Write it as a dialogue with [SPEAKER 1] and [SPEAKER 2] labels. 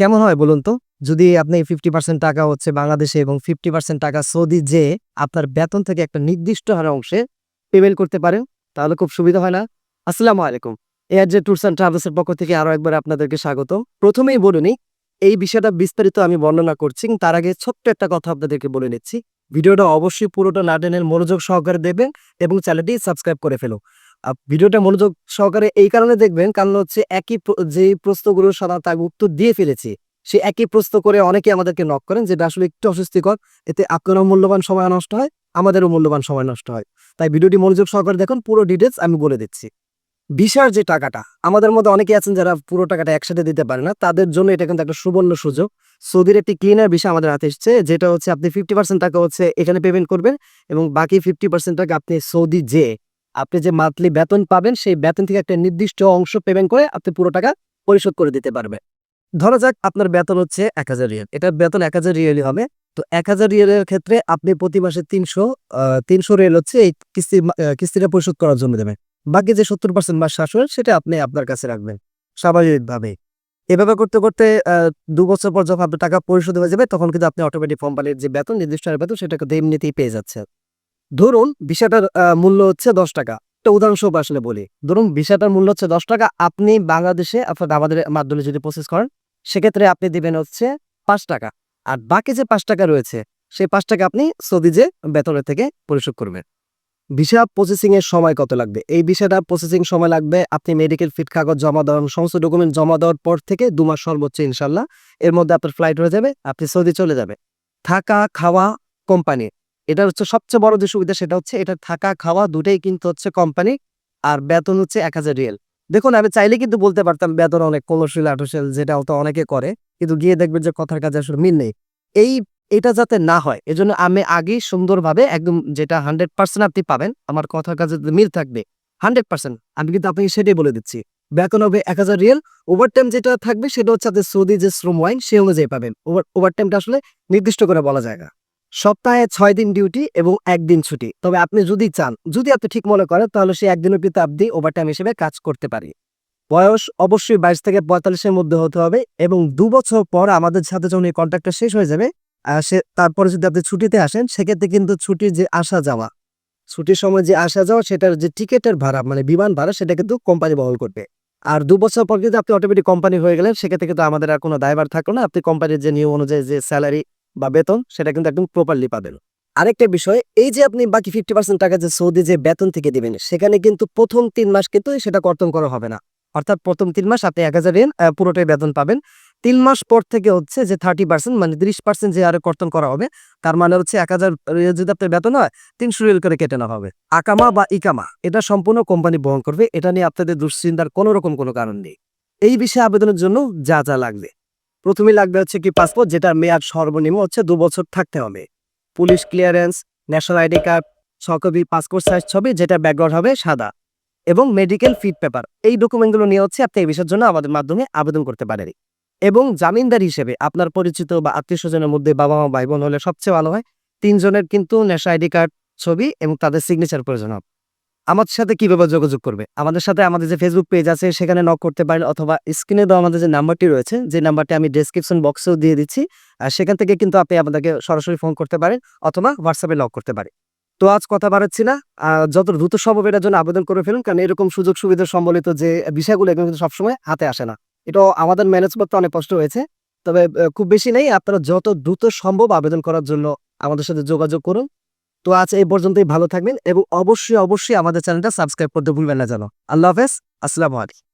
[SPEAKER 1] কেমন হয় বলুন তো? যদি আপনি ফিফটি পার্সেন্ট টাকা হচ্ছে বাংলাদেশে এবং ফিফটি পার্সেন্ট টাকা সৌদি যে আপনার বেতন থেকে একটা নির্দিষ্ট হার অংশে পেমেন্ট করতে পারেন তাহলে খুব সুবিধা হয় না। আসসালামু আলাইকুম। এয়ার যে ট্যুরস অ্যান্ড ট্রাভেলসের পক্ষ থেকে আরও একবার আপনাদেরকে স্বাগত। প্রথমেই বলুনি এই বিষয়টা বিস্তারিত আমি বর্ণনা করছি। তার আগে ছোট্ট একটা কথা আপনাদেরকে বলে নিচ্ছি। ভিডিওটা অবশ্যই পুরোটা না টেনের মনোযোগ সহকারে দেবেন এবং চ্যানেলটি সাবস্ক্রাইব করে ফেলো ভিডিওটা মনোযোগ সহকারে এই কারণে দেখবেন, কারণ হচ্ছে একই যে প্রশ্নগুলো সাধারণত আমি উত্তর দিয়ে ফেলেছি, সে একই প্রশ্ন করে অনেকে আমাদেরকে নক করেন, যেটা আসলে একটু অস্বস্তিকর। এতে আপনারও মূল্যবান সময় নষ্ট হয়, আমাদেরও মূল্যবান সময় নষ্ট হয়। তাই ভিডিওটি মনোযোগ সহকারে দেখুন, পুরো ডিটেলস আমি বলে দিচ্ছি। ভিসার যে টাকাটা, আমাদের মধ্যে অনেকে আছেন যারা পুরো টাকাটা একসাথে দিতে পারে না, তাদের জন্য এটা কিন্তু একটা সুবর্ণ সুযোগ। সৌদির একটি ক্লিনার ভিসা আমাদের হাতে এসছে, যেটা হচ্ছে আপনি ফিফটি পার্সেন্ট টাকা হচ্ছে এখানে পেমেন্ট করবেন এবং বাকি ফিফটি পার্সেন্ট টাকা আপনি সৌদি যে আপনি যে মান্থলি বেতন পাবেন, সেই বেতন থেকে একটা নির্দিষ্ট অংশ পেমেন্ট করে আপনি পুরো টাকা পরিশোধ করে দিতে পারবেন ধরা যাক আপনার বেতন হচ্ছে এক হাজার রিয়েল। এটার বেতন এক হাজার রিয়েলই হবে। তো এক হাজার রিয়েলের ক্ষেত্রে আপনি প্রতি মাসে তিনশো তিনশো রিয়েল হচ্ছে এই কিস্তি কিস্তিটা পরিশোধ করার জন্য দেবেন বাকি যে সত্তর পার্সেন্ট মাস শাসন সেটা আপনি আপনার কাছে রাখবেন স্বাভাবিকভাবে এভাবে করতে করতে দু বছর পর যখন আপনার টাকা পরিশোধ হয়ে যাবে, তখন কিন্তু আপনি অটোমেটিক কোম্পানির যে বেতন, নির্দিষ্ট বেতন সেটা কিন্তু এমনিতেই পেয়ে যাচ্ছেন। ধরুন ভিসাটার মূল্য হচ্ছে দশ টাকা। একটা উদাহরণস্বরূপ আসলে বলি। ধরুন ভিসাটার মূল্য হচ্ছে দশ টাকা, আপনি বাংলাদেশে অর্থাৎ আমাদের মাধ্যমে যদি প্রসেস করেন, সেক্ষেত্রে আপনি দিবেন হচ্ছে পাঁচ টাকা। আর বাকি যে পাঁচ টাকা রয়েছে, সেই পাঁচ টাকা আপনি সৌদি যে বেতনের থেকে পরিশোধ করবেন। ভিসা প্রসেসিং এর সময় কত লাগবে? এই ভিসাটা প্রসেসিং সময় লাগবে, আপনি মেডিকেল ফিট কাগজ জমা দেওয়ার, সমস্ত ডকুমেন্ট জমা দেওয়ার পর থেকে দু মাস সর্বোচ্চ ইনশাল্লাহ, এর মধ্যে আপনার ফ্লাইট হয়ে যাবে, আপনি সৌদি চলে যাবে থাকা, খাওয়া কোম্পানি এটা হচ্ছে সবচেয়ে বড় যে সুবিধা সেটা হচ্ছে এটা থাকা, খাওয়া দুটাই কিন্তু হচ্ছে কোম্পানি আর বেতন হচ্ছে এক হাজার রিয়েল। দেখুন, আমি চাইলে কিন্তু বলতে পারতাম বেতন অনেক কলসিল আটশিল যেটা তো অনেকে করে, কিন্তু গিয়ে দেখবেন যে কথার কাজে আসলে মিল নেই। এই, এটা যাতে না হয়, এজন্য আমি আগেই সুন্দরভাবে একদম যেটা হান্ড্রেড পার্সেন্ট আপনি পাবেন, আমার কথার কাজে মিল থাকবে হান্ড্রেড পার্সেন্ট আমি কিন্তু আপনাকে সেটাই বলে দিচ্ছি। বেতন হবে এক হাজার রিয়েল ওভারটাইম যেটা থাকবে সেটা হচ্ছে আপনার সৌদি যে শ্রম আইন, সে অনুযায়ী পাবেন। ওভার ওভারটাইমটা আসলে নির্দিষ্ট করে বলা যায় না। সপ্তাহে ছয় দিন ডিউটি এবং একদিন ছুটি। তবে আপনি যদি চান, যদি আপনি ঠিক মনে করেন, তাহলে সেই একদিনের ভিতরে আপনি ওভারটাইম হিসেবে কাজ করতে পারি। বয়স অবশ্যই বাইশ থেকে পঁয়তাল্লিশের মধ্যে হতে হবে এবং দু বছর পর আমাদের সাথে যখন এই কন্ট্রাক্টটা শেষ হয়ে যাবে সে, তারপরে যদি আপনি ছুটিতে আসেন, সেক্ষেত্রে কিন্তু ছুটির যে আসা যাওয়া, ছুটির সময় যে আসা যাওয়া, সেটার যে টিকেটের ভাড়া মানে বিমান ভাড়া, সেটা কিন্তু কোম্পানি বহন করবে। আর দু বছর পর কিন্তু আপনি অটোমেটিক কোম্পানি হয়ে গেলেন, সেক্ষেত্রে কিন্তু আমাদের আর কোনো দায়ভার থাকল না। আপনি কোম্পানির যে নিয়ম অনুযায়ী যে স্যালারি বা বেতন, সেটা কিন্তু একদম প্রপারলি পাবেন। আরেকটা বিষয়, এই যে আপনি বাকি ফিফটি পার্সেন্ট টাকা যে সৌদি যে বেতন থেকে দিবেন, সেখানে কিন্তু প্রথম তিন মাস কিন্তু সেটা কর্তন করা হবে না। অর্থাৎ প্রথম তিন মাস আপনি এক হাজার পুরোটাই বেতন পাবেন। তিন মাস পর থেকে হচ্ছে যে থার্টি পার্সেন্ট মানে ত্রিশ পার্সেন্ট যে হারে কর্তন করা হবে, তার মানে হচ্ছে এক হাজার যদি আপনার বেতন হয়, তিনশো রিয়াল করে কেটে নেওয়া হবে। আকামা বা ইকামা, এটা সম্পূর্ণ কোম্পানি বহন করবে, এটা নিয়ে আপনাদের দুশ্চিন্তার কোনো রকম কোনো কারণ নেই। এই বিষয়ে আবেদনের জন্য যা যা লাগবে। প্রথমেই লাগবে হচ্ছে কি পাসপোর্ট যেটার মেয়াদ সর্বনিম্ন হচ্ছে দু বছর থাকতে হবে। Police clearance national ID card ছকপি passport size ছবি, যেটা ব্যাকগ্রাউন্ড হবে সাদা, এবং মেডিকেল ফিট পেপার এই ডকুমেন্টগুলো নিয়ে হচ্ছে আপনি এই বিষয়ের জন্য আমাদের মাধ্যমে আবেদন করতে পারেন। এবং জামিনদার হিসেবে আপনার পরিচিত বা আত্মীয় স্বজনের মধ্যে বাবা মা ভাই বোন হলে সবচেয়ে ভালো হয়, তিনজনের কিন্তু ন্যাশনাল আইডি কার্ড ছবি এবং তাদের সিগনেচার প্রয়োজন হবে। আমাদের সাথে কীভাবে যোগাযোগ করবে? আমাদের সাথে আমাদের যে ফেসবুক পেজ আছে, সেখানে নক করতে পারেন অথবা স্ক্রিনে দেওয়া আমাদের যে নাম্বারটি রয়েছে, যে নাম্বারটি আমি ডেসক্রিপশন বক্সেও দিয়ে দিচ্ছি, আর সেখান থেকে কিন্তু আপনি আমাদেরকে সরাসরি ফোন করতে পারেন অথবা হোয়াটসঅ্যাপে লক করতে পারেন। তো আজ কথা বাড়াচ্ছি না যত দ্রুত সম্ভব এটার জন্য আবেদন করে ফেলুন, কারণ এরকম সুযোগ সুবিধা সম্বলিত যে বিষয়গুলো এগুলো কিন্তু সবসময় হাতে আসে না। এটা আমাদের ম্যানেজ করতে অনেক কষ্ট হয়েছে, তবে খুব বেশি নেই, আপনারা যত দ্রুত সম্ভব আবেদন করার জন্য আমাদের সাথে যোগাযোগ করুন। তো আজ এই পর্যন্তই ভালো থাকবেন এবং অবশ্যই অবশ্যই আমাদের চ্যানেলটা সাবস্ক্রাইব করতে ভুলবেন না জানো। আল্লাহ হাফেজ, আসসালামু আলাইকুম।